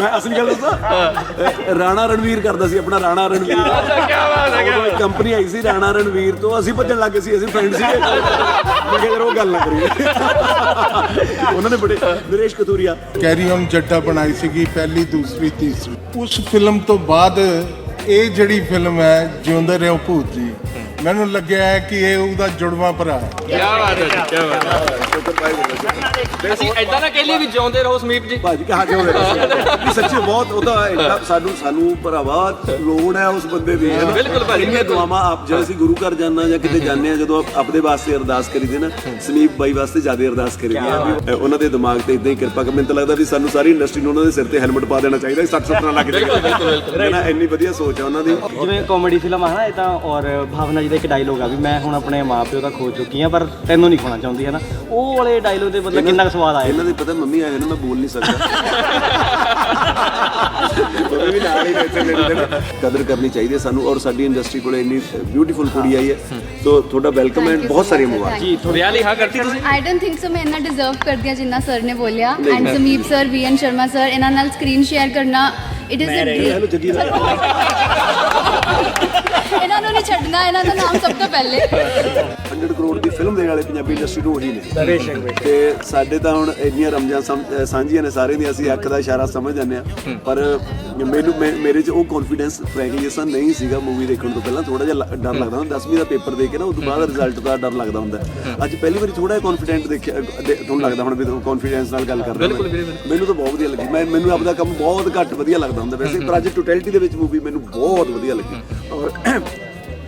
ਮੈਂ ਅਸਲੀ ਗੱਲ ਦੱਸਾਂ? ਰਾਣਾ ਰਣਵੀਰ ਕਰਦਾ ਸੀ ਆਪਣਾ ਰਾਣਾ ਰਣਵੀਰ। ਕੀ ਬਾਤ ਹੈ ਇੱਕ ਕੰਪਨੀ ਆਈ ਸੀ ਰਾਣਾ ਰਣਵੀਰ ਤੋਂ। ਅਸੀਂ ਭੱਜਣ ਲੱਗੇ ਸੀ ਅਸੀਂ ਫਰੈਂਡ ਸੀ ਮੈਂ ਕਿਹਾ ਉਹ ਗੱਲ ਨਾ ਕਰੀਏ। ਉਹਨਾਂ ਨੇ ਬੜੇ ਨਰੇਸ਼ ਕਤੂਰੀਆ। ਕੈਰੀ ਔਨ ਜੱਟਾ ਬਣਾਈ ਸੀਗੀ ਪਹਿਲੀ ਦੂਸਰੀ ਤੀਸਰੀ। ਉਸ ਫਿਲਮ ਤੋਂ ਬਾਅਦ ਇਹ ਜਿਹੜੀ ਫਿਲਮ ਹੈ ਜਿਉਂਦੇ ਰਹੋ ਭੂਤ ਜੀ। ਮੈਨੂੰ ਲੱਗਿਆ ਹੈ ਕਿ ਇਹ ਉਹਦਾ ਜੁੜਵਾ ਭਰਾ ਹੈ। ਕੀ ਬਾਤ ਹੈ ਜੀ, ਕੀ ਬਾਤ ਹੈ। ਅਸੀਂ ਐਦਾਂ ਨਾ ਕਹਿ ਲਈਏ ਵੀ ਜਿਉਂਦੇ ਰਹੋ ਸਮੀਪ ਜੀ। ਭਾਜੀ ਕਹਾ ਕਿਉਂ ਦੇ ਰਹੇ? ਸੱਚੀ ਬਹੁਤ ਉਹਦਾ ਇੰਨਾ ਸਾਨੂੰ ਸਾਨੂੰ ਭਰਾਵਾ ਲੋੜ ਹੈ ਉਸ ਬੰਦੇ ਦੀ। ਬਿਲਕੁਲ ਭਾਜੀ, ਇੰਨੀਆਂ ਦੁਆਵਾਂ ਆਪ ਜਦੋਂ ਅਸੀਂ ਗੁਰੂ ਘਰ ਜਾਂਦੇ ਹਾਂ ਜਾਂ ਕਿਤੇ ਜਾਂਦੇ ਆ ਜਦੋਂ ਆਪ- ਆਪਦੇ ਵਾਸਤੇ ਅਰਦਾਸ ਕਰੀਦੇ ਨਾ ਸਮੀਪ ਬਾਈ ਵਾਸਤੇ ਜ਼ਿਆਦਾ ਅਰਦਾਸ ਕਰੀਦੀ ਆ ਵੀ ਉਹਨਾਂ ਦੇ ਦਿਮਾਗ ਤੇ ਇਦਾਂ ਹੀ ਕਿਰਪਾ ਕਰ। ਮੈਨੂੰ ਤਾਂ ਲੱਗਦਾ ਵੀ ਸਾਨੂੰ ਸਾਰੀ ਇੰਡਸਟਰੀ ਨੂੰ ਉਹਨਾਂ ਦੇ ਸਿਰ ਤੇ ਹੈਲਮਟ ਪਾ ਦੇਣਾ ਚਾਹੀਦਾ 60 70 ਲੱਗ ਜਾਏਗਾ। ਨਾ ਇੰਨੀ ਵਧੀਆ ਸੋਚ ਆ ਉਹਨਾਂ ਦੀ। ਜਿਵੇਂ ਕਾਮੇਡੀ ਫਿਲਮ ਆ ਨਾ ਇਹ ਤਾਂ ਔਰ ਭਾਵਨਾ ਜੀ ਦਾ ਇੱਕ ਡਾਇਲੋਗ ਆ ਵੀ ਮੈਂ ਹੁਣ ਆਪਣੇ ਮਾਪਿਓ ਦਾ ਖੋ ਚੁੱਕੀ ਆ ਪਰ ਤੈਨੂੰ ਨਹੀਂ ਖੋਣਾ ਚਾਹੁੰਦੀ ਹੈ ਨਾ ਉਹ ਵਾਲੇ ਡਾਇਲੋਗ ਦੇ ਮਤਲਬ ਕਿੰਨਾ ਕੁ ਸਵਾਦ ਆਇਆ ਇਹਨਾਂ ਦੇ ਪਤਾ ਮੰਮੀ ਆਏ ਨੇ ਮੈਂ ਬੋਲ ਨਹੀਂ ਸਕਦਾ। ਉਹ ਵੀ ਨਾਲ ਹੀ ਬੈਠੇ ਨੇ ਇਹਦੇ ਨਾਲ। ਕਦਰ ਕਰਨੀ ਚਾਹੀਦੀ ਹੈ ਸਾਨੂੰ ਔਰ ਸਾਡੀ ਇੰਡਸਟਰੀ ਕੋਲੇ ਇੰਨੀ ਬਿਊਟੀਫੁਲ ਕੁੜੀ ਆਈ ਹੈ। ਸੋ ਤੁਹਾਡਾ ਵੈਲਕਮ ਐਂਡ ਬਹੁਤ ਸਾਰੀਆਂ ਮੁਬਾਰਕਾਂ। ਜੀ ਵਿਆਹ ਲਈ ਹਾਂ ਕਰਤੀ ਤੁਸੀਂ? ਆਈ ਡੋਨਟ ਥਿੰਕ ਸੋ ਮੈਂ ਇੰਨਾ ਡਿਜ਼ਰਵ ਕਰਦੀ ਹਾਂ ਜਿੰਨਾ ਸਰ ਨੇ ਬੋਲਿਆ। And Sameep sir VN Sharma sir ਇਹਨਾਂ ਨਾਲ ਸਕਰੀਨ ਸ਼ੇਅਰ ਕਰਨਾ ਇਟ ਇਜ਼ ਅ ਦਾ ਇਹਨਾਂ ਨੂੰ ਨਹੀਂ ਛੱਡਣਾ ਇਹਨਾਂ ਦਾ ਨਾਮ ਸਭ ਤੋਂ ਪਹਿਲੇ। 100 ਕਰੋੜ ਦੀ ਫਿਲਮ ਦੇਣ ਵਾਲੇ ਪੰਜਾਬੀ ਇੰਡਸਟਰੀ ਨੂੰ ਉਹੀ ਨੇ। ਤੇ ਸਾਡੇ ਤਾਂ ਹੁਣ ਇੰਨੀਆਂ ਰਮਜਾਂ ਸਮ- ਸਾਂਝੀਆਂ ਨੇ ਸਾਰੇ ਦੀਆਂ ਅਸੀਂ ਅੱਖ ਦਾ ਇਸ਼ਾਰਾ ਸਮਝ ਜਾਂਦੇ ਆ ਪਰ ਮੈਨੂੰ ਮੇ- ਮੇਰੇ 'ਚ ਉਹ ਕੌਨਫੀਡੈਂਸ ਫ੍ਰੈਂਕਲੀ ਜਸਾ ਨਹੀਂ ਸੀਗਾ ਮੂਵੀ ਦੇਖਣ ਤੋਂ ਪਹਿਲਾਂ। ਥੋੜਾ ਜਿਹਾ ਲ- ਡਰ ਲੱਗਦਾ ਹੁੰਦਾ 10ਵੀਂ ਦਾ ਪੇਪਰ ਦੇ ਕੇ ਨਾ ਉਸ ਤੋਂ ਬਾਅਦ ਰਿਜ਼ਲਟ ਦਾ ਡਰ ਲੱਗਦਾ ਹੁੰਦਾ। ਅੱਜ ਪਹਿਲੀ ਵਾਰੀ ਥੋੜਾ ਜਿਹਾ ਕੌਨਫੀਡੈਂਟ ਦੇਖਿਆ ਦੇ- ਤੁਹਾਨੂੰ ਲੱਗਦਾ ਹੁਣ ਵੀ ਕੌਨਫੀਡੈਂਸ ਨਾਲ ਗੱਲ ਕਰ ਰਹੇ ਹੋ। ਮੈਨੂੰ ਤਾਂ ਬਹੁਤ ਵਧੀਆ ਲੱਗੀ। ਮੈਂ ਮੈਨੂੰ ਆਪਦਾ ਕੰਮ ਬਹੁਤ ਘੱਟ ਵਧੀਆ ਲੱਗਦਾ ਹੁੰਦਾ ਵੈਸੇ ਪਰ ਅੱਜ ਟੋਟੈਲਿਟੀ ਦੇ ਵਿੱਚ ਮੂਵੀ ਮੈਨੂੰ ਬਹੁਤ ਵਧੀਆ ਲੱਗੀ। ਔਰ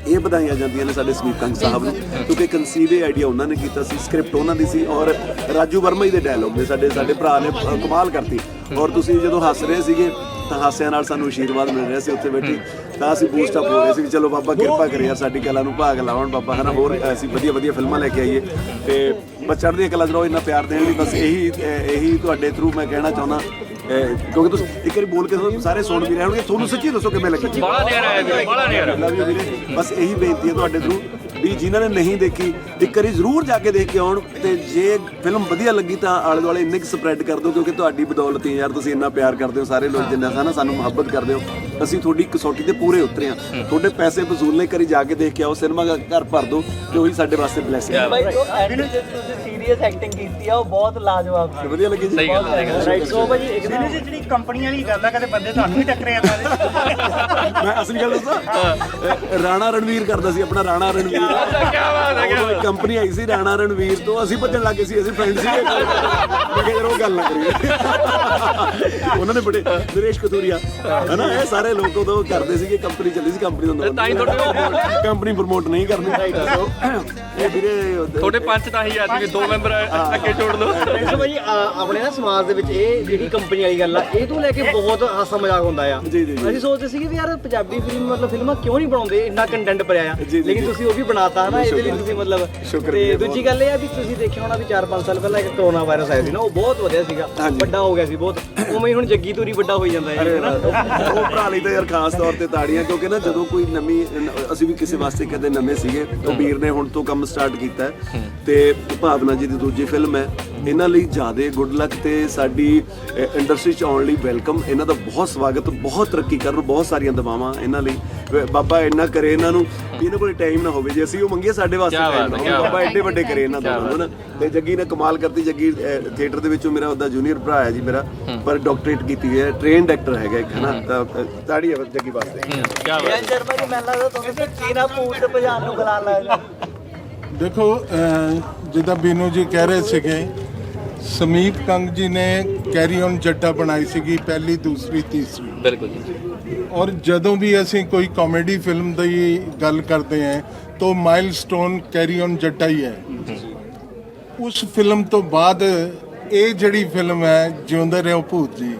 ਇਹ ਵਧਾਈਆਂ ਜਾਂਦੀਆਂ ਨੇ ਸਾਡੇ ਸਮੀਪ ਕੰਗ ਸਾਹਿਬ ਨੂੰ, ਕਿਉਂਕਿ ਕਨਸੀਵ ਇਹ ਆਈਡੀਆ ਉਹਨਾਂ ਨੇ ਕੀਤਾ ਸੀ ਸਕ੍ਰਿਪਟ ਉਹਨਾਂ ਦੀ ਸੀ ਔਰ ਰਾਜੂ ਵਰਮਾ ਜੀ ਦੇ ਡਾਇਲੌਗ ਨੇ, ਸਾਡੇ ਸਾਡੇ ਭਰਾ ਨੇ ਕਮਾਲ ਕਰਤੀ। ਔਰ ਤੁਸੀਂ ਜਦੋਂ ਹੱਸ ਰਹੇ ਸੀਗੇ, ਤਾਂ ਹਾਸਿਆਂ ਨਾਲ ਸਾਨੂੰ ਆਸ਼ੀਰਵਾਦ ਮਿਲ ਰਿਹਾ ਸੀ ਉੱਥੇ ਬੈਠੀ। ਤਾਂ ਅਸੀਂ ਬੂਸਟ ਅਪ ਹੋ ਰਹੇ ਸੀ ਵੀ ਚਲੋ ਬਾਬਾ ਕਿਰਪਾ ਕਰੇ ਯਾਰ ਸਾਡੀ ਕਲਾ ਨੂੰ ਭਾਗ ਲਾਉਣ ਬਾਬਾ ਹਨਾ? ਹੋਰ ਅਸੀਂ ਵਧੀਆ ਵਧੀਆ ਫਿਲਮਾਂ ਲੈ ਕੇ ਆਈਏ। ਤੇ ਬਸ ਚੜ੍ਹਦੀ ਕਲਾ ਜਰੋ ਇੰਨਾ ਪਿਆਰ ਦੇਣ ਲਈ ਬਸ ਇਹੀ ਇਹੀ ਤੁਹਾਡੇ ਥਰੂ ਮੈਂ ਕਹਿਣਾ ਚਾਹੁੰਦਾ ਕਿਉਂਕਿ ਤੁਸੀਂ ਇੱਕ ਵਾਰੀ ਬੋਲ ਕੇ ਤੁਹਾਨੂੰ ਸਾਰੇ ਸੁਣ ਵੀ ਰਹੇ ਹੋਣਗੇ। ਤੁਹਾਨੂੰ ਸੱਚੀ ਦੱਸੋ ਕਿਵੇਂ ਲੱਗੀ? ਬੜਾ ਨਿਆਰਾ ਆਇਆ ਵੀਰੇ ਬੜਾ ਨਿਆਰਾ ਲਵ ਯੂ ਵੀਰੇ ਬਸ ਇਹੀ ਬੇਨਤੀ ਹੈ ਤੁਹਾਡੇ ਥਰੂ ਵੀ ਜਿਨ੍ਹਾਂ ਨੇ ਨਹੀਂ ਦੇਖੀ ਇੱਕ ਵਾਰੀ ਜ਼ਰੂਰ ਜਾ ਕੇ ਦੇਖ ਕੇ ਆਉਣ ਤੇ ਜੇ ਫਿਲਮ ਵਧੀਆ ਲੱਗੀ ਤਾਂ ਆਲੇ ਦੁਆਲੇ ਇੰਨੇ ਕੁ ਸਪਰੈਡ ਕਰ ਦਿਓ ਕਿਉਂਕਿ ਤੁਹਾਡੀ ਬਦੌਲਤ ਹੀ ਯਾਰ ਤੁਸੀਂ ਇੰਨਾ ਪਿਆਰ ਕਰਦੇ ਹੋ ਸਾਰੇ ਲੋਕ ਜਿੰਨਾ ਸਾਨਾ ਸਾਨੂੰ ਮੁਹੱਬਤ ਕਰਦੇ ਹੋ। ਅਸੀਂ ਤੁਹਾਡੀ ਕਸੌਟੀ ਤੇ ਪੂਰੇ ਉਤਰੇ ਹਾਂ। ਤੁਹਾਡੇ ਪੈਸੇ ਵਸੂਲਨੇ ਕਰੀ ਜਾ ਕੇ ਦੇਖ ਕੇ ਆਓ ਸਿਨੇਮਾ ਘਰ ਭਰ ਦਿਓ ਤੇ ਉਹੀ ਸਾਡੇ ਵਾਸਤੇ ਬਲੇਸਿੰਗ ਹੈ। ਬਾਈ ਜੋ ਐਂਡ ਜੇ ਤੁਸੀਂ ਸੀਰੀਅਸ ਐਕਟਿੰਗ ਕੀਤੀ ਆ ਉਹ ਬਹੁਤ ਲਾਜਵਾਬ ਸੀ। ਵਧੀਆ ਲੱਗੀ ਜੀ। ਸਹੀ ਗੱਲ ਹੈ ਰਾਈਟ ਸੋ ਭਾਜੀ ਇੱਕ ਨਾ ਜਿਹੜੀ ਕੰਪਨੀ ਵਾਲੀ ਗੱਲ ਆ ਕਦੇ ਬੰਦੇ ਤੁਹਾਨੂੰ ਵੀ ਟੱਕਰੇ ਜਾਂਦੇ ਮੈਂ ਅਸਲੀ ਗੱਲ ਦੱਸਾਂ? ਰਾਣਾ ਰਣਵੀਰ ਕਰਦਾ ਸੀ ਆਪਣਾ ਰਾਣਾ ਰਣਵੀਰ। ਕੀ ਬਾਤ ਹੈ ਇੱਕ ਕੰਪਨੀ ਆਈ ਸੀ ਰਾਣਾ ਰਣਵੀਰ ਤੋਂ ਅਸੀਂ ਭੱਜਣ ਲੱਗੇ ਸੀ ਅਸੀਂ ਫਰੈਂਡ ਸੀ ਮੈਂ ਕਿਹਾ ਯਾਰ ਉਹ ਗੱਲ ਨਾ ਕਰੀਏ। ਉਹਨਾਂ ਨੇ ਬੜੇ ਨਰੇਸ਼ ਕਤੂਰੀਆ। ਹਨਾ ਇਹ ਸਾਰੇ ਲੋਕ ਉਦੋਂ ਕਰਦੇ ਸੀਗੇ ਕੰਪਨੀ ਚੱਲੀ ਸੀ ਕੰਪਨੀ ਦਾ ਨਾਮ ਤਾਂ ਹੀ ਤੁਹਾਡੇ ਕੰਪਨੀ ਪ੍ਰਮੋਟ ਨਹੀਂ ਕਰਨੀ। ਇਹ ਵੀਰੇ ਤੁਹਾਡੇ ਪੰਜ ਤਾਂ ਹੀ ਆਦਮੀ ਦੋ ਮੈਂਬਰ ਅੱਗੇ ਜੋੜ ਲਓ। ਸੋ ਭਾਜੀ ਆ, ਆਪਣੇ ਨਾ ਸਮਾਜ ਦੇ ਵਿੱਚ ਇਹ ਜਿਹੜੀ ਕੰਪਨੀ ਵਾਲੀ ਗੱਲ ਆ ਇਹ ਤੋਂ ਲੈ ਕੇ ਬਹੁਤ ਹਾਸਾ ਮਜ਼ਾਕ ਹੁੰਦਾ ਆ। ਜੀ, ਜੀ, ਜੀ। ਅਸੀਂ ਸੋਚਦੇ ਸੀਗੇ ਵੀ ਯਾਰ ਪੰਜਾਬੀ ਫਿਲਮ ਮਤਲਬ ਫਿਲਮਾਂ ਕਿਉਂ ਨਹੀਂ ਬਣਾਉਂਦੇ? ਇੰਨਾ ਕੰਟੈਂਟ ਭਰਿਆ ਆ। ਲੇਕਿਨ। ਤੁਸੀਂ ਉਹ ਵੀ ਬਣਾਤਾ ਹਨਾ ਇਹਦੇ ਲਈ ਤੁਸੀਂ ਮਤਲਬ ਤੇ ਦੂਜੀ ਗੱਲ ਇਹ ਆ ਵੀ ਤੁਸੀਂ ਦੇਖਿਆ ਹੋਣਾ ਵੀ 4-5 ਸਾਲ ਪਹਿਲਾਂ ਇੱਕ ਕਰੋਨਾ ਵਾਇਰਸ ਆਇਆ ਸੀ ਨਾ ਉਹ ਬਹੁਤ ਵਧਿਆ ਸੀਗਾ। ਵੱਡਾ ਹੋ ਗਿਆ ਸੀ ਬਹੁਤ। ਉਵੇਂ ਹੀ ਹੁਣ ਜੱਗੀ ਤੂਰੀ ਵੱਡਾ ਹੋਈ ਜਾਂਦਾ ਹੈ ਹਨਾ? ਉਹ ਭਰਾ ਲਈ ਤਾਂ ਯਾਰ ਖਾਸ ਤੌਰ ਤੇ ਤਾੜੀਆਂ ਕਿਉਂਕਿ ਨਾ ਜਦੋਂ ਕੋਈ ਨਵੀਂ ਅਸੀਂ ਵੀ ਕਿਸੇ ਵਾਸਤੇ ਕਦੇ ਨਵੇਂ ਸੀਗੇ। ਉਹ ਵੀਰ ਨੇ ਹੁਣ ਤੋਂ ਕੰਮ ਸਟਾਰਟ ਕੀਤਾ ਤੇ ਭਾਵਨਾ ਜੀ ਦੀ ਦੂਜੀ ਫਿਲਮ ਹੈ। ਇਹਨਾਂ ਲਈ ਜਿਆਦੇ ਗੁੱਡ ਲੱਕ ਤੇ ਸਾਡੀ ਇੰਡਸਟਰੀ ਚ ਆਉਣ ਲਈ ਵੈਲਕਮ ਇਹਨਾਂ ਦਾ ਬਹੁਤ ਸਵਾਗਤ ਬਹੁਤ ਤਰੱਕੀ ਕਰਨ ਬਹੁਤ ਸਾਰੀਆਂ ਦਵਾਵਾਂ ਇਹਨਾਂ ਲਈ। ਬਾਬਾ ਇੰਨਾ ਕਰੇ ਇਹਨਾਂ ਨੂੰ। ਵੀ ਇਹਨਾਂ ਕੋਲ ਟਾਈਮ ਨਾ ਹੋਵੇ। ਜੇ ਅਸੀਂ ਉਹ ਮੰਗੀਏ ਸਾਡੇ ਵਾਸਤੇ ਕਿਆ ਬਾਤ ਹੈ, ਨਾ ਹੋਵੇ। ਕਿਆ ਬਾਬਾ ਐਡੇ ਵੱਡੇ ਕਰੇ ਇਹਨਾਂ ਦਾ। ਹਨਾ? ਤੇ ਜੱਗੀ ਨੇ ਕਮਾਲ ਕਰਤੀ। ਜੱਗੀ ਥੀਏਟਰ ਦੇ ਵਿੱਚੋਂ ਮੇਰਾ ਉਹਦਾ ਜੂਨੀਅਰ ਭਰਾ ਹੈ ਜੀ ਮੇਰਾ ਪਰ ਡਾਕਟਰੇਟ ਕੀਤੀ ਹੋਈ ਹੈ। ਟ੍ਰੇਨਡ ਐਕਟਰ ਹੈਗਾ ਇੱਕ ਹਨਾ? ਤਾਂ ਤਾੜੀ ਹੈ ਜੱਗੀ ਵਾਸਤੇ। ਕੀ ਬਾਤ ਹੈ। ਸ਼ਰਮਾ ਜੀ ਮੈਨੂੰ ਲੱਗਦਾ ਤੁਸੀਂ ਕੀਰਾ ਪੂਤ ਭਜਾਨ ਨੂੰ ਖਿਲਾ ਲਾਇਆ ਦੇਖੋ ਅਹ, ਜਿੱਦਾਂ ਬੀਨੂ ਜੀ ਕਹਿ ਰਹੇ ਸੀਗੇ ਸਮੀਪ ਕੰਗ ਜੀ ਨੇ ਕੈਰੀ ਔਨ ਜੱਟਾ ਬਣਾਈ ਸੀਗੀ ਪਹਿਲੀ ਦੂਸਰੀ ਤੀਸਰੀ। ਬਿਲਕੁਲ ਜੀ। ਔਰ ਜਦੋਂ ਵੀ ਅਸੀਂ ਕੋਈ ਕਾਮੇਡੀ ਫਿਲਮ ਦੀ ਗੱਲ ਕਰਦੇ ਹਾਂ ਤਾਂ ਮਾਈਲਸਟੋਨ ਕੈਰੀ ਔਨ ਜੱਟਾ ਹੀ ਹੈ। ਉਸ ਫਿਲਮ ਤੋਂ ਬਾਅਦ ਇਹ ਜਿਹੜੀ ਫਿਲਮ ਹੈ ਜਿਉਂਦੇ ਰਹੋ ਭੂਤ ਜੀ।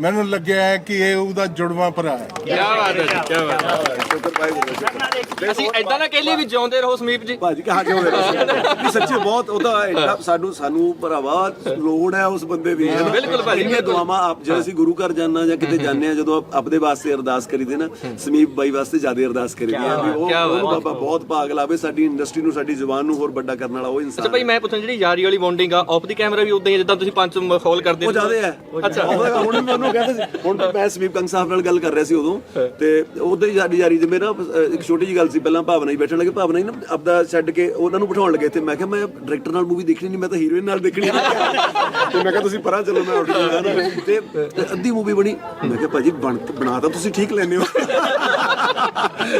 ਮੈਨੂੰ ਲੱਗਿਆ ਹੈ ਕਿ ਇਹ ਉਹਦਾ ਜੁੜਵਾ ਭਰਾ ਹੈ। ਕੀ ਬਾਤ ਹੈ ਜੀ ਕੀ ਬਾਤ ਹੈ। ਸ਼ੁਕਰ ਭਾਈ ਸ਼ੁਕਰ ਅਸੀਂ ਐਦਾਂ ਨਾ ਕਹਿ ਵੀ ਜਿਉਂਦੇ ਰਹੋ ਸਮੀਪ ਜੀ। ਭਾਜੀ ਕਹਾ ਕਿਉਂ ਰਹੇ ਸੱਚੀ ਬਹੁਤ ਉਹਦਾ ਇੰਨਾ ਸਾਨੂੰ ਸਾਨੂੰ ਭਰਾਵਾ ਲੋੜ ਹੈ ਉਸ ਬੰਦੇ ਦੀ ਹੈ। ਬਿਲਕੁਲ ਭਾਜੀ, ਬਿਲਕੁਲ। ਦੁਆਵਾਂ ਆਪ ਜਦੋਂ ਅਸੀਂ ਗੁਰੂ ਘਰ ਜਾਂਦੇ ਹਾਂ ਜਾਂ ਕਿਤੇ ਜਾਂਦੇ ਆ ਜਦੋਂ ਆਪ- ਆਪਦੇ ਵਾਸਤੇ ਅਰਦਾਸ ਕਰੀਦੇ ਨਾ ਸਮੀਪ ਬਾਈ ਵਾਸਤੇ ਜ਼ਿਆਦਾ ਅਰਦਾਸ ਕਰੀਦੀ ਆ ਵੀ ਉਹ ਬਾਬਾ ਬਹੁਤ ਭਾਗ ਲਾਵੇ ਸਾਡੀ ਇੰਡਸਟਰੀ ਨੂੰ ਸਾਡੀ ਜ਼ੁਬਾਨ ਨੂੰ ਹੋਰ ਵੱਡਾ ਕਰਨ ਵਾਲਾ ਉਹ ਅੱਛਾ ਇਨਸਾਨ ਭਾਈ ਮੈਂ ਪੁੱਛਣ ਜਿਹੜੀ ਯਾਰੀ ਵਾਲੀ ਬੌਂਡਿੰਗ ਆ ਆਫ ਦੀ ਕੈਮਰਾ ਵੀ ਉਦਾਂ ਹੀ ਜਿੱਦਾਂ ਤੁਸੀਂ ਪੰਜ ਮਖੌਲ ਕਰਦੇ ਉਹ ਜ਼ਿਆਦੇ ਹੈ। ਅੱਛਾ। ਉਹ ਹੁਣ ਮੈਂ ਉਹਨੂੰ ਕਹਿੰਦਾ ਸੀ, ਹੁਣ ਮੈਂ ਸਮੀਪ ਕੰਗ ਸਾਹਿਬ ਨਾਲ ਗੱਲ ਕਰ ਰਿਹਾ ਸੀ ਉਦੋਂ, ਤੇ ਉਦੋਂ ਹੀ ਸਾਡੀ ਯਾਰੀ ਜਿਵੇਂ ਨਾ ਇੱਕ ਛੋਟੀ ਜੀ ਗੱਲ ਸੀ, ਪਹਿਲਾਂ ਭਾਵਨਾ ਜੀ ਬੈਠਣ ਲੱਗੇ, ਭਾਵਨਾ ਜੀ ਨਾ ਆਪਦਾ ਛੱਡ ਕੇ ਉਹਨਾਂ ਨੂੰ ਬਿਠਾਉਣ ਲੱਗੇ ਤੇ ਮੈਂ ਕਿਹਾ, ਮੈਂ ਡਾਇਰੈਕਟਰ ਨਾਲ ਮੂਵੀ ਦੇਖਣੀ ਨਹੀਂ, ਮੈਂ ਤਾਂ ਹੀਰੋਇਨ ਨਾਲ ਦੇਖਣੀ ਤੇ ਮੈਂ ਕਿਹਾ, ਤੁਸੀਂ ਪਰਾਂ ਚਲੋ, ਮੈਂ ਉੱਠ ਜਾਣਾ। ਤੇ ਅੱਧੀ ਮੂਵੀ ਬਣੀ। ਮੈਂ ਕਿਹਾ, ਭਾਜੀ, ਬਣਾ ਤਾਂ ਤੁਸੀਂ ਠੀਕ ਲੈਨੇ ਹੋ।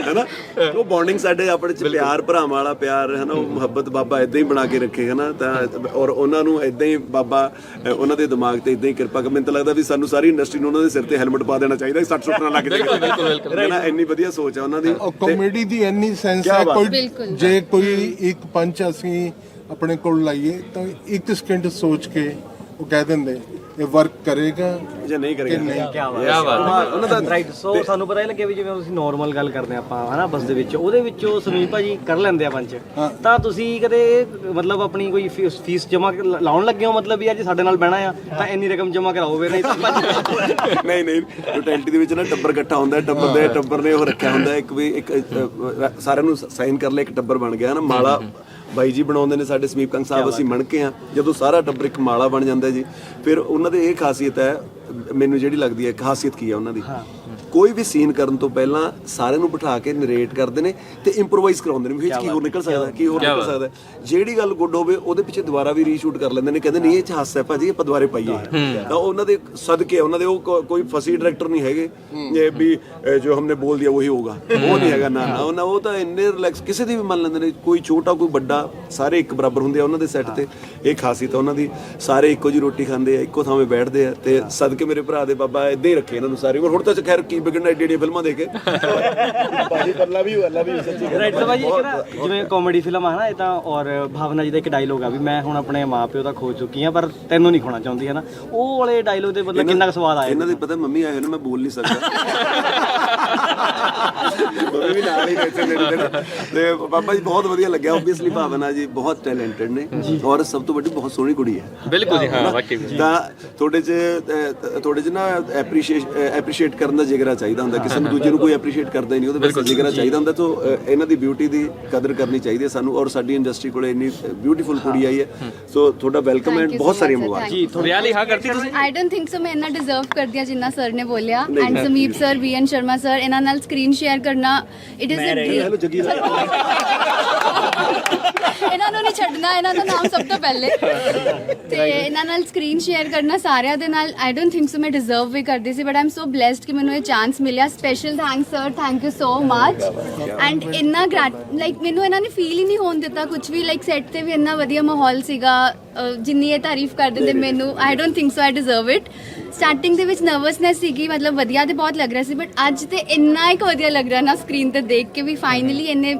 ਹੈਨਾ? ਉਹ ਬੌਂਡਿੰਗ ਸਾਡੇ ਆਪਣੇ ਚ ਪਿਆਰ ਭਰਾਵਾਂ ਵਾਲਾ ਪਿਆਰ ਹੈ ਨਾ ਉਹ ਮੁਹੱਬਤ ਬਾਬਾ ਇਦਾਂ ਹੀ ਬਣਾ ਕੇ ਰੱਖੇ ਹੈ ਨਾ ਤਾਂ ਔਰ ਉਹਨਾਂ ਨੂੰ ਇਦਾਂ ਹੀ ਬਾਬਾ ਉਹਨਾਂ ਦੇ ਦਿਮਾਗ ਤੇ ਇਦਾਂ ਹੀ ਕਿਰਪਾ ਕਰ ਮੈਨੂੰ ਤਾਂ ਲੱਗਦਾ ਵੀ ਸਾਨੂੰ ਸਾਰੀ ਇੰਡਸਟਰੀ ਨੂੰ ਉਹਨਾਂ ਦੇ ਸਿਰ ਤੇ ਹੈਲਮਟ ਪਾ ਦੇਣਾ ਚਾਹੀਦਾ ਸੱਟ ਸੁੱਟ ਨਾ ਲੱਗ ਜਾਏ। ਬਿਲਕੁਲ ਬਿਲਕੁਲ ਹੈ ਨਾ ਇੰਨੀ ਵਧੀਆ ਸੋਚ ਹੈ ਉਹਨਾਂ ਦੀ। ਕਾਮੇਡੀ ਦੀ ਇੰਨੀ ਸੈਂਸ ਹੈ। ਕੋਈ। ਜੇ ਕੋਈ ਇੱਕ ਪੰਚ ਅਸੀਂ ਆਪਣੇ ਕੋਲ ਲਾਈਏ ਤਾਂ ਇੱਕ ਸਕਿੰਟ ਸੋਚ ਕੇ ਉਹ ਕਹਿ ਦਿੰਦੇ ਇਹ ਵਰਕ ਕਰੇਗਾ ਜੇ ਨਹੀਂ ਕਰੇਗਾ? ਨਹੀਂ? ਕੀ ਬਾਤ ਬਾਤ ਉਹਨਾਂ ਦਾ ਰਾਈਟ ਸੋ ਸਾਨੂੰ ਪਤਾ ਹੀ ਲੱਗਿਆ ਵੀ ਜਿਵੇਂ ਤੁਸੀਂ ਨਾਰਮਲ ਗੱਲ ਕਰਦੇ ਆ ਆਪਾਂ ਹਨਾ ਬੱਸ ਦੇ ਵਿੱਚ। ਉਹਦੇ ਵਿੱਚੋਂ ਸਮੀਪ ਭਾਜੀ ਕਰ ਲੈਂਦੇ ਆ ਪੰਚ ਹਾਂ। ਤਾਂ ਤੁਸੀਂ ਕਦੇ ਮਤਲਬ ਆਪਣੀ ਕੋਈ ਫੀਸ- ਜਮਾ ਲਾਉਣ ਲੱਗੇ ਹੋ ਮਤਲਬ ਵੀ ਅੱਜ ਸਾਡੇ ਨਾਲ ਬਹਿਣਾ ਆ ਤਾਂ ਇੰਨੀ ਰਕਮ ਜਮਾ ਕਰਾਓਗੇ ਨਹੀਂ ਤਾਂ ਪੰਜ ਨਹੀਂ ਨਹੀਂ ਟੋਟੈਲਿਟੀ ਦੇ ਵਿੱਚ ਨਾ ਟੱਬਰ ਇਕੱਠਾ ਹੁੰਦਾ ਹੈ, ਟੱਬਰ ਦੇ ਟੱਬਰ ਨੇ ਉਹ ਰੱਖਿਆ ਹੁੰਦਾ ਹੈ, ਇੱਕ ਵੀ ਇੱਕ ਸਾਰਿਆਂ ਨੂੰ ਸਾਈਨ ਕਰ ਲਿਆ ਇੱਕ ਟੱਬਰ ਬਣ ਗਿਆ ਨਾ ਮਾਲਾ ਬਾਈ ਜੀ ਬਣਾਉਂਦੇ ਨੇ ਸਾਡੇ ਸਮੀਪ ਕੰਗ ਸਾਹਿਬ ਅਸੀਂ ਮਣਕੇ ਆ ਜਦੋਂ ਸਾਰਾ ਟੱਬਰ ਇੱਕ ਮਾਲਾ ਬਣ ਜਾਂਦਾ ਜੀ ਫਿਰ ਉਹਨਾਂ ਦੇ ਇਹ ਖਾਸੀਅਤ ਹੈ ਮੈਨੂੰ ਜਿਹੜੀ ਲੱਗਦੀ ਹੈ ਖਾਸੀਅਤ ਕੀ ਹੈ ਉਹਨਾਂ ਦੀ? ਕੋਈ ਵੀ ਸੀਨ ਕਰਨ ਤੋਂ ਪਹਿਲਾਂ ਸਾਰਿਆਂ ਨੂੰ ਬਿਠਾ ਕੇ ਨਰੇਟ ਕਰਦੇ ਨੇ ਤੇ ਇੰਪਰੋਵਾਈਜ਼ ਕਰਾਉਂਦੇ ਨੇ। ਵੀ ਇਹ 'ਚ ਕੀ ਹੋਰ ਨਿਕਲ ਸਕਦਾ ਕੀ ਹੋਰ ਨਿਕਲ ਸਕਦਾ। ਜਿਹੜੀ ਗੱਲ ਗੁੱਡ ਹੋਵੇ ਉਹਦੇ ਪਿੱਛੇ ਦੁਬਾਰਾ ਵੀ ਰੀਸ਼ੂਟ ਕਰ ਲੈਂਦੇ ਨੇ ਕਹਿੰਦੇ ਨਹੀਂ ਇਹ ਚ ਹਾਸਾ ਹੈ ਭਾਜੀ ਆਪਾਂ ਦੁਬਾਰੇ ਪਾਈਏ। ਤਾਂ ਉਹਨਾਂ ਦੇ ਸਦਕੇ ਉਹਨਾਂ ਦੇ ਉਹ ਕੋਈ ਫਸੀ ਡਾਇਰੈਕਟਰ ਨਹੀਂ ਹੈਗੇ। ਇਹ ਵੀ ਜੋ ਹਮਨੇ ਬੋਲ ਦਿਆ ਉਹੀ ਹੋਗਾ ਉਹ ਨਹੀਂ ਹੈਗਾ ਨਾ ਨਾ। ਉਹਨਾਂ ਉਹ ਤਾਂ ਇੰਨੇ ਰਿਲੈਕਸ ਕਿਸੇ ਦੀ ਵੀ ਮੰਨ ਲੈਂਦੇ ਨੇ ਕੋਈ ਛੋਟਾ ਕੋਈ ਵੱਡਾ ਸਾਰੇ ਇੱਕ ਬਰਾਬਰ ਹੁੰਦੇ ਆ ਉਹਨਾਂ ਦੇ ਸੈੱਟ ਤੇ। ਇਹ ਖਾਸੀਅਤ ਆ ਉਹਨਾਂ ਦੀ। ਸਾਰੇ ਇੱਕੋ ਜੀ ਰੋਟੀ ਖਾਂਦੇ ਆ ਇੱਕੋ ਥਾਵੇਂ ਬੈਠਦੇ ਆ ਤੇ ਸਦਕੇ ਮੇਰੇ ਭਰਾ ਦੇ ਬਾਬਾ ਇਦਾਂ ਹੀ ਰੱਖੇ ਇਹਨਾਂ ਨੂੰ ਸਾਰੇ। ਹੁਣ ਤਾਂ ਖੈਰ ਕੀ ਵਿਗੜਨਾ ਏਡੀ ਏਡੀ ਫਿਲਮਾਂ ਦੇ ਕੇ। ਭਾਜੀ ਪੱਲਾ ਵੀ ਅੱਲਾ ਵੀ ਸੱਚੀ ਰਾਈਟ ਇੱਕ ਨਾ ਜਿਵੇਂ ਕਾਮੇਡੀ ਫਿਲਮ ਆ ਨਾ ਇਹ ਤਾਂ ਔਰ ਭਾਵਨਾ ਜੀ ਦਾ ਇੱਕ ਡਾਇਲੋਗ ਆ ਵੀ ਮੈਂ ਹੁਣ ਆਪਣੇ ਮਾਪਿਓ ਦਾ ਖੋ ਚੁੱਕੀ ਆ ਪਰ ਤੈਨੂੰ ਨਹੀਂ ਖੋਣਾ ਚਾਹੁੰਦੀ ਹੈ ਨਾ? ਉਹ ਵਾਲੇ ਡਾਇਲੋਗ ਦੇ ਮਤਲਬ ਕਿੰਨਾ ਕੁ ਸਵਾਦ ਆਇਆ? ਇਹਨਾਂ ਦੇ ਪਤਾ ਮੰਮੀ ਆਏ ਹੋਏ ਨੇ ਮੈਂ ਬੋਲ ਨਹੀਂ ਸਕਦਾ। ਮੰਮੀ ਵੀ ਨਾਲ ਹੀ ਬੈਠੇ ਨੇ ਇਹਦੇ ਨਾਲ। ਤੇ ਪਾਪਾ ਜੀ ਬਹੁਤ ਵਧੀਆ ਲੱਗਿਆ ਓਬਵੀਅਸਲੀ ਭਾਵਨਾ ਜੀ ਬਹੁਤ ਟੈਲੈਂਟਡ ਨੇ। ਔਰ ਸਭ ਤੋਂ ਵੱਡੀ ਬਹੁਤ ਸੋਹਣੀ ਕੁੜੀ ਹੈ। ਬਿਲਕੁਲ ਜੀ ਹਾਂ ਵਾਕਈ ਤਾਂ ਤੁਹਾਡੇ ਚ ਤੁਹਾਡੇ ਚ ਨਾ ਐਪਰੀਸ਼ੀਏਟ ਐਪਰੀਸ਼ੀਏਟ ਕਰਨ ਦਾ ਜਿਗਰਾ ਚਾਹੀਦਾ ਹੁੰਦਾ। ਕਿਸੇ ਨੂੰ ਦੂਜੇ ਨੂੰ ਕੋਈ ਐਪਰੀਸ਼ੀਏਟ ਕਰਦਾ ਹੀ ਨਹੀਂ ਉਹਦੇ ਵਾਸਤੇ ਜਿਗਰਾ ਚਾਹੀਦਾ ਹੁੰਦਾ। ਤਾਂ ਇਹਨਾਂ ਦੀ ਬਿਊਟੀ ਦੀ ਕਦਰ ਕਰਨੀ ਚਾਹੀਦੀ ਹੈ ਸਾਨੂੰ। ਔਰ ਸਾਡੀ ਇੰਡਸਟਰੀ ਕੋਲੇ ਇੰਨੀ ਬਿਊਟੀਫੁਲ ਕੁੜੀ ਆਈ ਹੈ। ਸੋ ਤੁਹਾਡਾ ਵੈਲਕਮ ਐਂਡ ਬਹੁਤ ਸਾਰੀਆਂ. ਮੁਬਾਰਕਾਂ. ਵਿਆਹ ਲਈ ਹਾਂ ਕਰਤੀ ਤੁਸੀਂ? ਆਈ ਡੋਨਟ ਥਿੰਕ ਸੋ ਮੈਂ ਇੰਨਾ ਡਿਜ਼ਰਵ ਕਰਦੀ ਹਾਂ ਜਿੰਨਾ ਸਰ ਨੇ ਬੋਲਿਆ। And Sameep sir VN Sharma sir ਇਹਨਾਂ ਨਾਲ ਸਕਰੀਨ ਸ਼ੇਅਰ ਕਰਨਾ it is uh hello Jaggi ਇਹਨਾਂ ਨੂੰ ਨਹੀਂ ਛੱਡਣਾ ਇਹਨਾਂ ਦਾ ਨਾਮ ਸਭ ਤੋਂ ਪਹਿਲੇ। ਤੇ ਇਹਨਾਂ ਨਾਲ ਸਕਰੀਨ ਸ਼ੇਅਰ ਕਰਨਾ ਸਾਰਿਆਂ ਦੇ ਨਾਲ। ਆਈ ਡੋਨਟ ਥਿੰਕ ਸੋ ਮੈਂ ਡਿਜ਼ਰਵ ਵੀ ਕਰਦੀ ਸੀ ਬਟ ਆਮ ਸੋ ਬlesed ਕਿ ਮੈਨੂੰ ਇਹ ਚਾਂਸ ਮਿਲਿਆ। Special thanks sir thank you so much and ਇੰਨਾ ਲਾਈਕ ਮੈਨੂੰ ਇਹਨਾਂ ਨੇ ਫੀਲ ਹੀ ਨਹੀਂ ਹੋਣ ਦਿੱਤਾ ਕੁਝ ਵੀ। ਲਾਈਕ ਸੈੱਟ ਤੇ ਵੀ ਇੰਨਾ ਵਧੀਆ ਮਾਹੌਲ ਸੀਗਾ। ਜਿੰਨੀ ਇਹ ਤਾਰੀਫ ਕਰ ਦਿੰਦੇ ਮੈਨੂੰ I don't think so I deserve it starting ਦੇ ਵਿੱਚ ਨਰਵਸਨੈਸ ਸੀਗੀ ਮਤਲਬ ਵਧੀਆ ਤੇ ਬਹੁਤ ਲੱਗ ਰਿਹਾ ਸੀ ਬਟ ਅੱਜ ਤੇ ਇੰਨਾ ਇੱਕ ਵਧੀਆ ਲੱਗ ਰਿਹਾ ਨਾ ਸਕਰੀਨ ਤੇ ਦੇਖ ਕੇ ਵੀ ਫਾਈਨਲੀ ਇਹਨੇ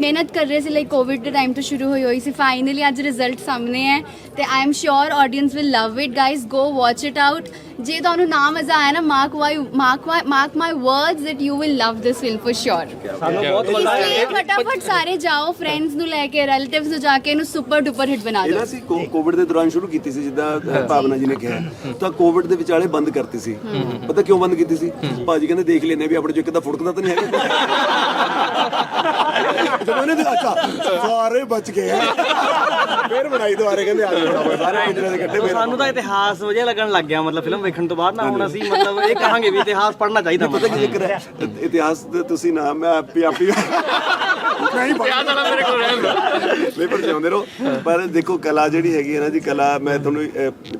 ਮਿਹਨਤ ਕਰ ਰਹੇ ਸੀ ਲਾਈਕ ਕੋਵਿਡ ਦੇ ਟਾਈਮ ਤੋਂ ਸ਼ੁਰੂ ਹੋਈ ਹੋਈ ਸੀ। ਫਾਈਨਲੀ ਅੱਜ ਰਿਜ਼ਲਟ ਸਾਹਮਣੇ ਹੈ ਤੇ I am sure audience will love it guys go watch it out ਜੇ ਤੁਹਾਨੂੰ ਨਾ ਮਜ਼ਾ ਆਇਆ ਨਾ mark my mark mark my words that you will love this film for sure. ਸਾਨੂੰ ਬਹੁਤ ਮਜ਼ਾ ਆਇਆ। ਫਟਾਫਟ ਸਾਰੇ ਜਾਓ ਫਰੈਂਡਸ ਨੂੰ ਲੈ ਕੇ ਰਿਲੇਟਿਵਸ ਨੂੰ ਜਾ ਕੇ ਇਹਨੂੰ ਸੁਪਰ ਡੁਪਰ ਹਿੱਟ ਬਣਾ ਦਿਓ। ਇਹਨਾਂ ਸੀ ਕੋਵਿਡ ਦੇ ਦੌਰਾਨ ਸ਼ੁਰੂ ਕੀਤੀ ਸੀ ਜਿੱਦਾਂ ਭਾਵਨਾ ਜੀ ਨੇ ਕਿਹਾ। ਤਾਂ ਕੋਵਿਡ ਦੇ ਵਿਚਾਲੇ ਬੰਦ ਕਰਤੀ ਸੀ। ਪਤਾ ਕਿਉਂ ਬੰਦ ਕੀਤੀ ਸੀ? ਭਾਜੀ ਕਹਿੰਦੇ ਦੇਖ ਲੈਨੇ ਵੀ ਆਪਣੇ ਚੋਂ ਇੱਕ ਤਾਂ ਫੁੜਕਦਾ ਤਾਂ ਨਹੀਂ ਹੈਗਾ। ਜਦੋਂ ਇਹਨੇ ਅੱਛਾ ਸਾਰੇ ਬਚ ਗਏ। ਫਿਰ ਬਣਾਈ ਦੁਬਾਰੇ ਕਹਿੰਦੇ ਆ ਜਾਓ। ਸਾਰੇ ਇੰਦਰਾ ਦੇ ਇਕੱਠੇ ਫਿਰ ਸਾਨੂੰ ਤਾਂ ਇਤਿਹਾਸ ਵਧੀਆ ਲੱਗਣ ਲੱਗ ਗਿਆ ਮਤਲਬ ਫਿਲਮ ਵੇਖਣ ਤੋਂ ਬਾਅਦ ਨਾ ਹੁਣ ਅਸੀਂ ਮਤਲਬ ਇਹ ਕਹਾਂਗੇ ਵੀ ਇਤਿਹਾਸ ਪੜ੍ਹਨਾ ਚਾਹੀਦਾ ਪਤਾ ਕੀ ਜ਼ਿਕਰ ਹੈ? ਇਤਿਹਾਸ ਤੁਸੀਂ ਨਾ ਮੈਂ ਆਪੀ ਆਪੀ ਮੈਂ ਹੀ ਯਾਦ ਆਣਾ ਮੇਰੇ ਕੋਲ ਰਹਿਣ ਦਾ। ਨਹੀਂ ਪਰ ਜਿਉਂਦੇ ਰਹੋ। ਪਰ ਦੇਖੋ ਕਲਾ ਜਿਹੜੀ ਹੈਗੀ ਹੈ ਨਾ ਜੀ ਕਲਾ ਮੈਂ ਤੁਹਾਨੂੰ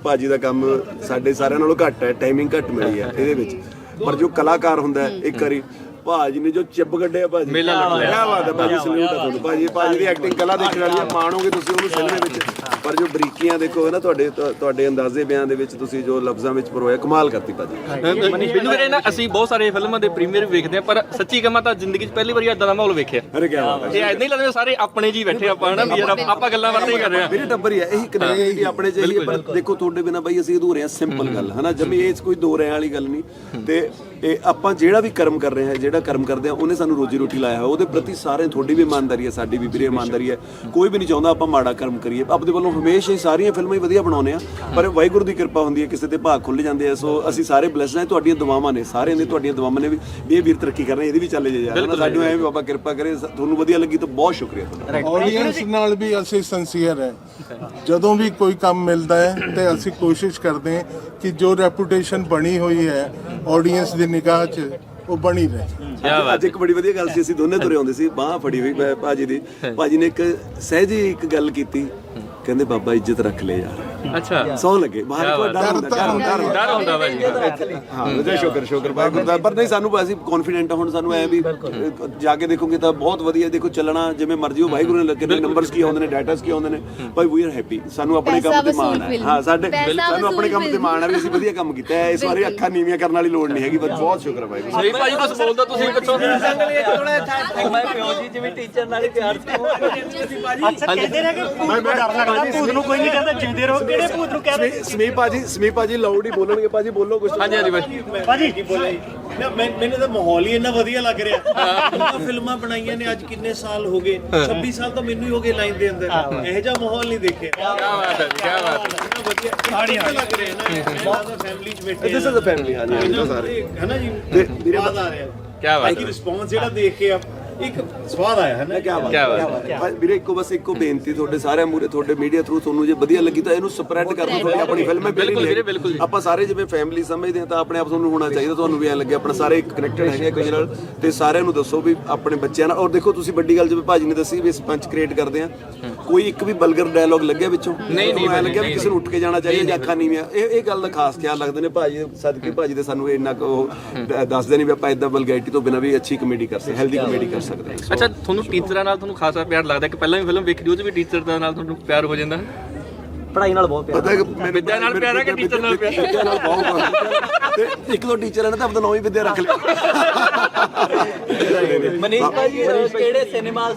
ਭਾਜੀ ਦਾ ਕੰਮ ਸਾਡੇ ਸਾਰਿਆਂ ਨਾਲੋਂ ਘੱਟ ਹੈ ਟਾਈਮਿੰਗ ਘੱਟ ਮਿਲੀ ਹੈ ਇਹਦੇ ਵਿੱਚ। ਪਰ ਜੋ ਕਲਾਕਾਰ ਹੁੰਦਾ ਹੈ ਇੱਕ ਵਾਰੀ ਭਾਜੀ ਨੇ ਜੋ ਚਿੱਬ ਕੱਢਿਆ ਭਾਜੀ। ਮੇਲਾ ਲੁੱਟ ਲਿਆ। ਕਿਆ ਬਾਤ ਹੈ ਭਾਜੀ ਸਲੂਟ ਹੈ ਤੁਹਾਨੂੰ। ਭਾਜੀ ਭਾਜੀ ਦੀ ਐਕਟਿੰਗ ਕਲਾ ਦੇਖਣ ਵਾਲੀ ਹੈ ਮਾਣੋਗੇ ਤੁਸੀਂ ਉਹਨੂੰ ਸਿਨੇਮੇ ਵਿੱਚ। ਪਰ ਜੋ ਬਰੀਕੀਆਂ ਦੇਖੋ ਨਾ ਤੁਹਾਡੇ ਤੁਹਾਡੇ ਅੰਦਾਜ਼ੇ ਬਿਆਨ ਦੇ ਵਿੱਚ ਤੁਸੀਂ ਜੋ ਲਫ਼ਜ਼ਾਂ ਵਿੱਚ ਪਰੋਇਆ ਕਮਾਲ ਕਰਤੀ ਭਾਜੀ। ਮੈਨੂੰ ਵੀਰੇ ਨਾ ਅਸੀਂ ਬਹੁਤ ਸਾਰੇ ਫਿਲਮਾਂ ਦੇ ਪ੍ਰੀਮੀਅਰ ਵੀ ਵੇਖਦੇ ਆ ਪਰ ਸੱਚੀ ਕਹਾਂ ਤਾਂ ਜ਼ਿੰਦਗੀ 'ਚ ਪਹਿਲੀ ਵਾਰੀ ਇਦਾਂ ਦਾ ਮਾਹੌਲ ਵੇਖਿਆ। ਅਰੇ ਕੀ ਬਾਤ ਹੈ। ਇਹ ਐਦਾਂ ਹੀ ਲੱਗਦਾ ਸਾਰੇ ਆਪਣੇ ਜੀ ਬੈਠੇ ਆਪਾਂ ਹਨਾ ਵੀ ਯਾਰ ਆਪਾਂ ਗੱਲਾਂ ਬਾਤਾਂ ਹੀ ਕਰ ਰਹੇ ਆ। ਮੇਰੇ ਟੱਬਰ ਹੀ ਹੈ ਇਹੀ ਕਨੈਕਟੀਵਿਟੀ ਆਪਣੇ ਚ ਹੀ ਹੈ, ਪਰ ਦੇਖੋ ਤੁਹਾਡੇ ਬਿਨਾ ਬਾਈ ਅਸੀਂ ਅਧੂਰੇ ਆ ਸਿੰਪਲ ਗੱਲ ਹਨਾ ਜਮੀ ਇਹ 'ਚ ਕੋਈ ਦੋ ਰਹਿ ਵਾਲੀ ਗੱਲ ਨਹੀਂ। ਤੇ ਇਹ ਆਪਾਂ ਜਿਹੜਾ ਵੀ ਕਰਮ ਕਰ ਰਹੇ ਹਾਂ ਜਿਹੜਾ ਕਰਮ ਕਰਦੇ ਆ ਉਹਨੇ ਸਾਨੂੰ ਰੋਜੀ ਰੋਟੀ ਲਾਇਆ ਹੋਇਆ। ਉਹਦੇ ਪ੍ਰਤੀ ਸਾਰੇ ਤੁਹਾਡੀ ਵੀ ਇਮਾਨਦਾਰੀ ਹੈ ਸਾਡੀ ਵੀ ਵੀਰੇ ਇਮਾਨਦਾਰੀ ਹੈ। ਕੋਈ ਵੀ ਨਹੀਂ ਚਾਹੁੰਦਾ ਆਪਾਂ ਮਾੜਾ ਕਰਮ ਕਰੀਏ। ਆਪਦੇ ਵੱਲੋਂ ਵੱਲੋਂ ਹਮੇਸ਼ਾ ਹੀ ਸਾਰੀਆਂ ਫਿਲਮਾਂ ਹੀ ਵਧੀਆ ਬਣਾਉਂਦੇ ਆ ਪਰ ਵਾਹਿਗੁਰੂ ਦੀ ਕਿਰਪਾ ਹੁੰਦੀ ਹੈ ਕਿਸੇ ਦੇ ਭਾਗ ਖੁੱਲ ਜਾਂਦੇ ਆ। ਸੋ ਅਸੀਂ ਸਾਰੇ ਬਲੈਸਡ ਹਾਂ ਤੁਹਾਡੀਆਂ ਦੁਆਵਾਂ ਨੇ ਸਾਰਿਆਂ ਦੀ ਤੁਹਾਡੀਆਂ ਦੁਆਵਾਂ ਨੇ ਵੀ ਵੀ ਇਹ ਵੀਰ ਤਰੱਕੀ ਕਰ ਰਹੇ ਇਹਦੀ ਵੀ ਚੱਲੇ ਜੇ ਯਾਰ ਸਾਨੂੰ ਐਵੇਂ ਬਾਬਾ ਕਿਰਪਾ ਕਰੇ ਤੁਹਾਨੂੰ ਵਧੀਆ ਲੱਗੀ ਤਾਂ ਬਹੁਤ ਸ਼ੁਕਰੀਆ ਤੁਹਾਡਾ। ਆਡੀਅנס ਨਾਲ ਵੀ ਅਸੀਂ ਸਿੰਸੀਅਰ ਹੈ। ਜਦੋਂ ਵੀ ਕੋਈ ਕੰਮ ਮਿਲਦਾ ਹੈ ਤੇ ਅਸੀਂ ਕੋਸ਼ਿਸ਼ ਕਰਦੇ ਹਾਂ ਕਿ ਜੋ ਰੈਪੂਟੇਸ਼ਨ ਬਣੀ ਹੋਈ ਹੈ ਆਡੀਅנס ਦੀ ਨਿਗਾਹ 'ਚ ਉਹ ਬਣੀ ਰਹੇ। ਅੱਜ- ਅੱਜ ਇੱਕ ਬੜੀ ਵਧੀਆ ਗੱਲ ਸੀ ਅਸੀਂ ਦੋਨੇ ਤੁਰੇ ਆਉਂਦੇ ਸੀ ਬਾਹ ਫੜੀ ਹੋਈ ਮੈਂ ਭਾਜੀ ਦੀ। ਭਾਜੀ ਨੇ ਇੱਕ ਸਹਿਜੀ ਇੱਕ ਗੱਲ ਕੀਤੀ ਕਹਿੰਦੇ ਬਾਬਾ ਇੱਜ਼ਤ ਰੱਖ ਲੈ ਯਾਰ। ਅੱਛਾ। ਸੌ ਲੱਗੇ। ਬਾਹਰ ਕੋਈ ਡਰ ਹੁੰਦਾ ਡਰ ਹੁੰਦਾ। ਡਰ ਹੁੰਦਾ। ਡਰ ਹੁੰਦਾ ਭਾਜੀ। ਹਾਂ ਉਹਦਾ ਸ਼ੁਕਰ ਸ਼ੁਕਰ। ਵਾਹਿਗੁਰੂ ਦਾ। ਪਰ ਨਹੀਂ ਸਾਨੂੰ ਅਸੀਂ ਕੌਨਫੀਡੈਂਟ ਹੁਣ ਸਾਨੂੰ ਐ ਵੀ ਅ, ਜਾ ਕੇ ਦੇਖੋਗੇ ਤਾਂ ਬਹੁਤ ਵਧੀਆ ਦੇਖੋ ਚੱਲਣਾ ਜਿਵੇਂ ਮਰਜ਼ੀ ਉਹ ਵਾਹਿਗੁਰੂ ਨੇ ਲੱਗੇ ਨੇ ਨੰਬਰਸ ਕੀ ਆਉਂਦੇ ਨੇ ਡਾਟਾਸ ਕੀ ਆਉਂਦੇ ਨੇ। ਭਾਈ ਵੀ ਆਰ ਹੈਪੀ ਸਾਨੂੰ ਆਪਣੇ ਪੈਸਾ ਕੰਮ ਤੇ ਮਾਣ ਵਸੂਲ ਹੈ। ਫਿਲਮ। ਹਾਂ ਸਾਡੇ ਪੈਸਾ ਸਾਨੂੰ ਆਪਣੇ ਵਸੂਲ ਕੰਮ ਤੇ ਫਿਲਮ। ਮਾਣ ਹੈ ਵੀ ਅਸੀਂ ਵਧੀਆ ਕੰਮ ਕੀਤਾ ਹੈ। ਇਸ ਵਾਰੀ ਅੱਖਾਂ ਨੀਵੀਆਂ ਕਰਨ ਵਾਲੀ ਲੋੜ ਨਹੀਂ ਹੈਗੀ ਬਸ ਬਹੁਤ ਸ਼ੁਕਰ ਹੈ ਵਾਹਿਗੁਰੂ ਸਹੀ ਭਾਜੀ ਕੁਝ ਬੋਲਦਾ ਤੁਸੀਂ ਪਿੱਛੋਂ। ਮੈਂ ਪਿਓ ਜੀ ਜਿਵੇਂ ਟੀਚਰ ਨਾਲ ਹੀ ਪਿਆਰ ਅੱਛਾ ਕਹਿੰਦੇ ਨੇ ਕਿ ਭੂਤ ਨੂੰ ਡਰ ਲੱਗਦਾ ਭੂਤ ਨੂੰ ਕੋਈ ਨਹੀਂ ਕਹਿੰਦਾ ਜਿਉਂਦੇ ਰਹੋ। ਕਿਹੜੇ ਭੂਤ ਨੂੰ ਕਹਿ ਰਹੇ ਸਮੀਪ ਭਾਜੀ ਸਮੀਪ ਭਾਜੀ ਲਾਊਡ ਹੀ ਬੋਲਣਗੇ ਭਾਜੀ ਬੋਲੋ ਕੁਝ ਹਾਂਜੀ ਹਾਂਜੀ ਭਾਜੀ। ਭਾਜੀ। ਨਾ ਮੈਂ- ਮੈਨੂੰ ਤਾਂ ਮਾਹੌਲ ਹੀ ਇੰਨਾ ਵਧੀਆ ਲੱਗ ਰਿਹਾ। ਉਹਨਾਂ ਫਿਲਮਾਂ ਬਣਾਈਆਂ ਨੇ ਅੱਜ ਕਿੰਨੇ ਸਾਲ ਹੋ ਗਏ। 26 ਸਾਲ ਤਾਂ ਮੈਨੂੰ ਹੀ ਹੋ ਗਏ ਲਾਈਨ ਦੇ ਅੰਦਰ। ਇਹੋ ਜਿਹਾ ਮਾਹੌਲ ਨਹੀਂ ਦੇਖਿਆ। ਕੀ ਬਾਤ ਹੈ ਜੀ ਕੀ ਬਾਤ ਹੈ। ਇੰਨਾ ਵਧੀਆ ਚੰਗੇ ਲੱਗ ਰਹੇ ਨਾ। ਬਹੁਤ ਫੈਮਿਲੀ ਚ ਬੈਠੇ ਦਿਸ ਇਜ਼ ਅ ਫੈਮਿਲੀ ਹਾਂਜੀ ਹਾਂਜੀ ਸਾਰੇ। ਹੈ ਨਾ ਜੀ? ਤੇ ਵੀਰੇ ਸਵਾਦ ਆ ਰਿਹਾ। ਕੀ ਬਾਤ ਹੈ। ਰਿਸਪੌਂਸ ਜਿਹੜਾ ਦੇਖ ਕੇ ਆ ਇੱਕ ਸਵਾਦ ਆਇਆ ਹੈ ਨਾ? ਕਿਆ ਬਾਤ ਕਿਆ ਬਾਤ ਹੈ। ਵੀਰੇ ਇੱਕੋ ਬਸ ਇੱਕੋ ਬੇਨਤੀ ਤੁਹਾਡੇ ਸਾਰਿਆਂ ਮੂਰੇ ਤੁਹਾਡੇ ਮੀਡੀਆ ਥਰੂ ਤੁਹਾਨੂੰ ਜੇ ਵਧੀਆ ਲੱਗੀ ਤਾਂ ਇਹਨੂੰ ਸਪਰੈਡ ਕਰ ਦਿਓ ਤੁਹਾਡੀ ਆਪਣੀ ਫਿਲਮ ਹੈ ਬਿਲਕੁਲ ਵੀਰੇ, ਬਿਲਕੁਲ। ਆਪਾਂ ਸਾਰੇ ਜਿਵੇਂ ਫੈਮਿਲੀ ਸਮਝਦੇ ਹਾਂ ਤਾਂ ਆਪਣੇ ਆਪ ਤੁਹਾਨੂੰ ਹੋਣਾ ਚਾਹੀਦਾ ਤੁਹਾਨੂੰ ਵੀ ਐ ਲੱਗੇ ਆਪਣਾ ਸਾਰੇ ਕਨੈਕਟਡ ਹੈਗੇ ਦੂਜੇ ਨਾਲ। ਤੇ ਸਾਰਿਆਂ ਨੂੰ ਦੱਸੋ ਵੀ ਆਪਣੇ ਬੱਚਿਆਂ ਨਾਲ। ਔਰ ਦੇਖੋ ਤੁਸੀਂ ਵੱਡੀ ਗੱਲ ਜਿਵੇਂ ਭਾਜੀ ਨੇ ਦੱਸੀ ਵੀ ਸਪੰਚ ਕ੍ਰੀਏਟ ਕਰਦੇ ਆ ਕੋਈ ਇੱਕ ਵੀ ਬਲਗਰ ਡਾਇਲੌਗ ਲੱਗਿਆ ਵਿੱਚੋਂ? ਨਹੀਂ, ਤੁਹਾਨੂੰ ਐਂ ਲੱਗਿਆ ਵੀ ਨਹੀਂ, ਕਿਸੇ ਨੂੰ ਉੱਠ ਕੇ ਜਾਣਾ ਚਾਹੀਦਾ ਜਾਂ ਅੱਖਾਂ ਨੀਵੀਆਂ? ਇਹ ਇਹ ਗੱਲ ਦਾ ਖਾਸ ਖਿਆਲ ਰੱਖਦੇ ਨੇ ਭਾਜੀ ਸਦਕੇ ਭਾਜੀ ਦੇ ਸਾਨੂੰ ਇੰਨਾ ਕੁ ਉਹ ਦ- ਦੱਸਦੇ ਨੇ ਵੀ ਆਪਾਂ ਇਦਾਂ ਬਲਗੈਰਿਟੀ ਤੋਂ ਬਿਨਾ ਵੀ ਅੱਛੀ ਕਮੇਡੀ ਕਰ ਸਕਦੇ ਹੈਲਦੀ ਕਮੇਡੀ ਕਰ ਸਕਦੇ। ਹਾਂ। ਅੱਛਾ ਤੁਹਾਨੂੰ ਟੀਚਰਾਂ ਨਾਲ ਤੁਹਾਨੂੰ ਖਾਸਾ ਪਿਆਰ ਲੱਗਦਾ ਕਿ ਪਹਿਲਾਂ ਵੀ ਫਿਲਮ ਵੇਖੀ ਉਹ ਚ ਵੀ ਟੀਚਰ ਦਾ ਨਾਲ ਤੁਹਾਨੂੰ ਪਿਆਰ ਹੋ ਜਾਂਦਾ ਪੜ੍ਹਾਈ ਨਾਲ ਬਹੁਤ ਪਿਆਰ ਪਤਾ ਹੈ। ਕਿ ਮੈਨੂੰ- ਵਿਦਿਆ ਨਾਲ ਪਿਆਰ ਹੈ ਕਿ ਟੀਚਰ ਨਾਲ ਪਿਆਰ? ਵਿਦਿਆ ਨਾਲ ਬਹੁਤ ਪਿਆਰ। ਤੇ ਇੱਕ ਦੋ ਟੀਚਰਾਂ ਨੇ ਤਾਂ ਆਪਣਾ ਨਾਮ ਹੀ ਵਿਦਿਆ ਰੱਖ ਲਿਆ। ਮਨੀਸ਼ ਭਾਜੀ ਕਿਹੜੇ ਸਿਨੇਮਾਸ